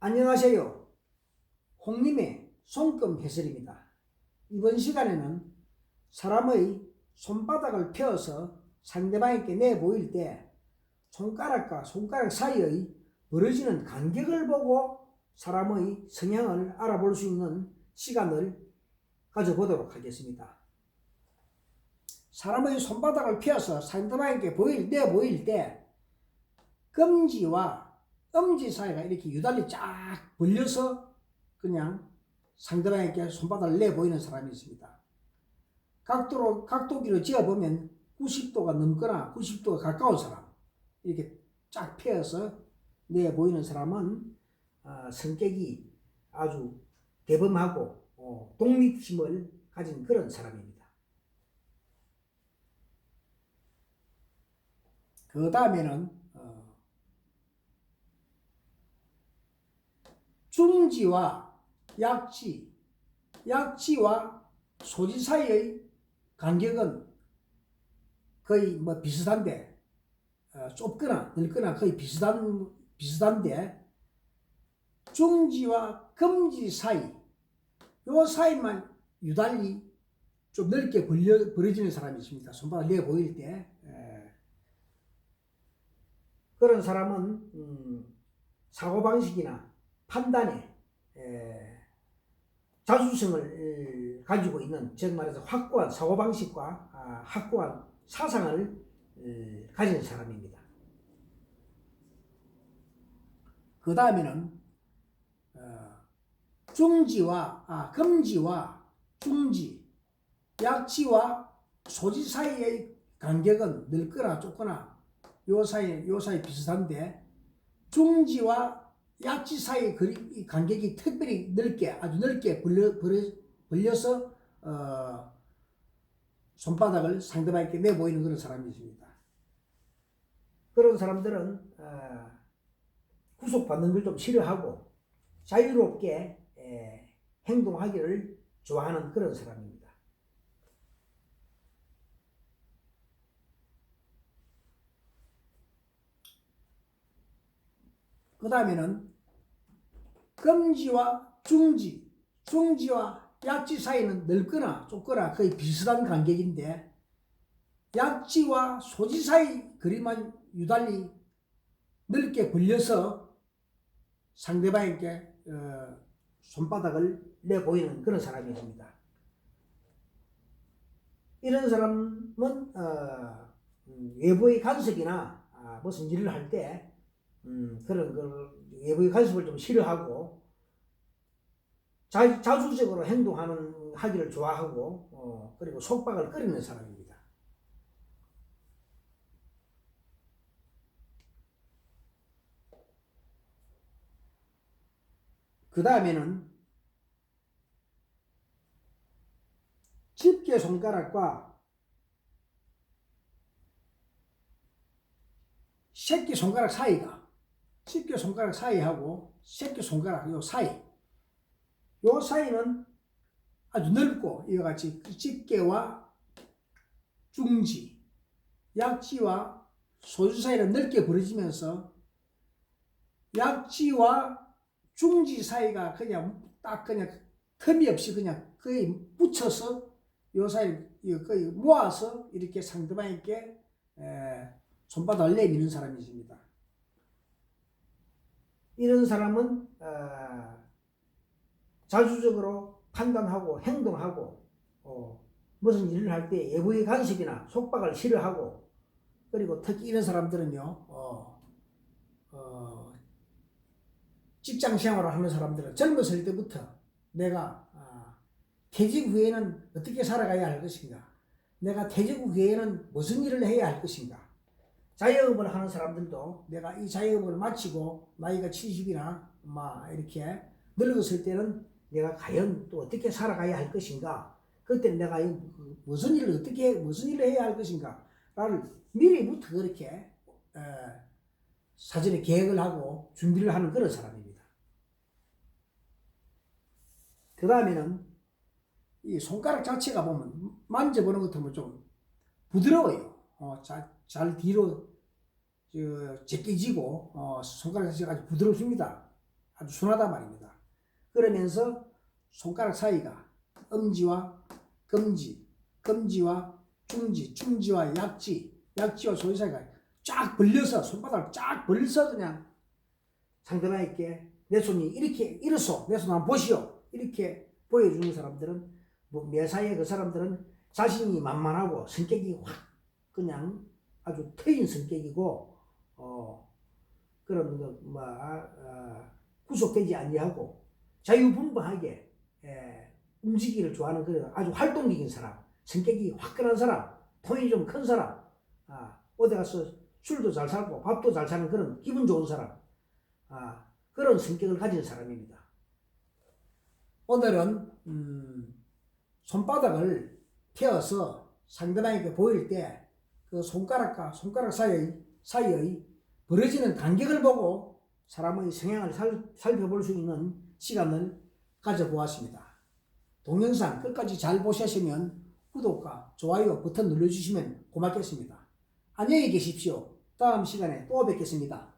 안녕하세요. 홍님의 손금 해설입니다. 이번 시간에는 사람의 손바닥을 펴서 상대방에게 내보일 때 손가락과 손가락 사이의 벌어지는 간격을 보고 사람의 성향을 알아볼 수 있는 시간을 가져보도록 하겠습니다. 사람의 손바닥을 펴서 상대방에게 보일, 내보일 때 검지와 엄지 사이가 이렇게 유달리 쫙 벌려서 그냥 상대방에게 손바닥을 내보이는 사람이 있습니다. 각도로, 각도기로 지어보면 90도가 넘거나 90도가 가까운 사람, 이렇게 쫙 펴서 내보이는 사람은 어, 성격이 아주 대범하고 어, 독립심을 가진 그런 사람입니다. 그 다음에는 어, 중지와 약지, 약지와 소지 사이의 간격은 거의 뭐 비슷한데 어, 좁거나 넓거나 거의 비슷한 비슷한데 중지와 금지 사이 요 사이만 유달리 좀 넓게 벌려 벌어지는 사람이 있습니다. 손바닥 내 보일 때 에. 그런 사람은 음, 사고 방식이나 판단에 에, 가지고 있는 즉 말해서 확고한 사고 방식과 아, 확고한 사상을 에, 가진 사람입니다. 그 다음에는 어, 중지와 아, 금지와 중지, 약지와 소지 사이의 간격은 넓거나 좁거나 요 사이 요 사이 비슷한데 중지와 약지 사이의 간격이 특별히 넓게 아주 넓게 벌려, 벌려, 벌려 서 어, 손바닥을 상대방에게 내 보이는 그런 사람이 있습니다. 그런 사람들은 어, 구속받는 걸 좀 싫어하고 자유롭게 에, 행동하기를 좋아하는 그런 사람입니다. 그 다음에는 금지와 중지, 중지와 약지 사이는 넓거나 좁거나 거의 비슷한 간격인데 약지와 소지 사이 거리만 유달리 넓게 벌려서 상대방에게 어, 손바닥을 내보이는 그런 사람이 됩니다. 이런 사람은 어, 음, 외부의 간섭이나 아, 무슨 일을 할때 음, 그런 걸 외부의 간섭을 좀 싫어하고 자, 자주적으로 행동하는 하기를 좋아하고 어, 그리고 속박을 끓이는 사람입니다. 그 다음에는 집게 손가락과 새끼 손가락 사이가 집게 손가락 사이하고 새끼 손가락 요 사이 요 사이는 아주 넓고 이와 같이 집게와 중지 약지와 소주 사이는 넓게 벌어지면서 약지와 중지 사이가 그냥 딱 그냥 틈이 없이 그냥 거의 붙여서 요 사이 거의 모아서 이렇게 상대방에게 에, 손바닥을 내미는 사람이 있습니다. 이런 사람은 어, 자주적으로 판단하고 행동하고 어, 무슨 일을 할 때 외부의 간섭이나 속박을 싫어하고 그리고 특히 이런 사람들은요 어, 어, 직장 생활을 하는 사람들은 젊었을 때부터 내가 아, 퇴직 후에는 어떻게 살아가야 할 것인가? 내가 퇴직 후에는 무슨 일을 해야 할 것인가 자영업을 하는 사람들도 내가 이 자영업을 마치고 나이가 70이나 막 이렇게 늙었을 때는 내가 과연 또 어떻게 살아가야 할 것인가 그때 내가 무슨 일을 어떻게 무슨 일을 해야 할 것인가 나를 미리부터 그렇게 에, 사전에 계획을 하고 준비를 하는 그런 사람입니다. 그 다음에는 이 손가락 자체가 보면 만져보는 것 같으면 좀 부드러워요. 어, 자, 잘 뒤로 저, 제끼지고 어, 손가락 자체가 아주 부드럽습니다. 아주 순하단 말입니다. 그러면서 손가락 사이가 엄지와 검지, 검지와 중지, 중지와 약지, 약지와 소지 사이가 쫙 벌려서 손바닥을 쫙 벌려서 그냥 상대방에게 내 손이 이렇게 이렇소 내 손 한번 보시오 이렇게 보여주는 사람들은 뭐 매사에 그 사람들은 자신이 만만하고 성격이 확 그냥 아주 트인 성격이고 어 그런 그뭐 아, 구속되지 아니하고 자유분방하게 예, 움직이기를 좋아하는 그런 아주 활동적인 사람 성격이 화끈한 사람 돈이 좀 큰 사람 아 어디 가서 술도 잘 살고 밥도 잘 사는 그런 기분 좋은 사람 아 그런 성격을 가진 사람입니다. 오늘은 음, 손바닥을 펴서 상대방에게 보일 때 그 손가락과 손가락 사이의, 사이의 벌어지는 간격을 보고 사람의 성향을 살, 살펴볼 수 있는 시간을 가져보았습니다. 동영상 끝까지 잘 보셨으면 구독과 좋아요 버튼 눌러주시면 고맙겠습니다. 안녕히 계십시오. 다음 시간에 또 뵙겠습니다.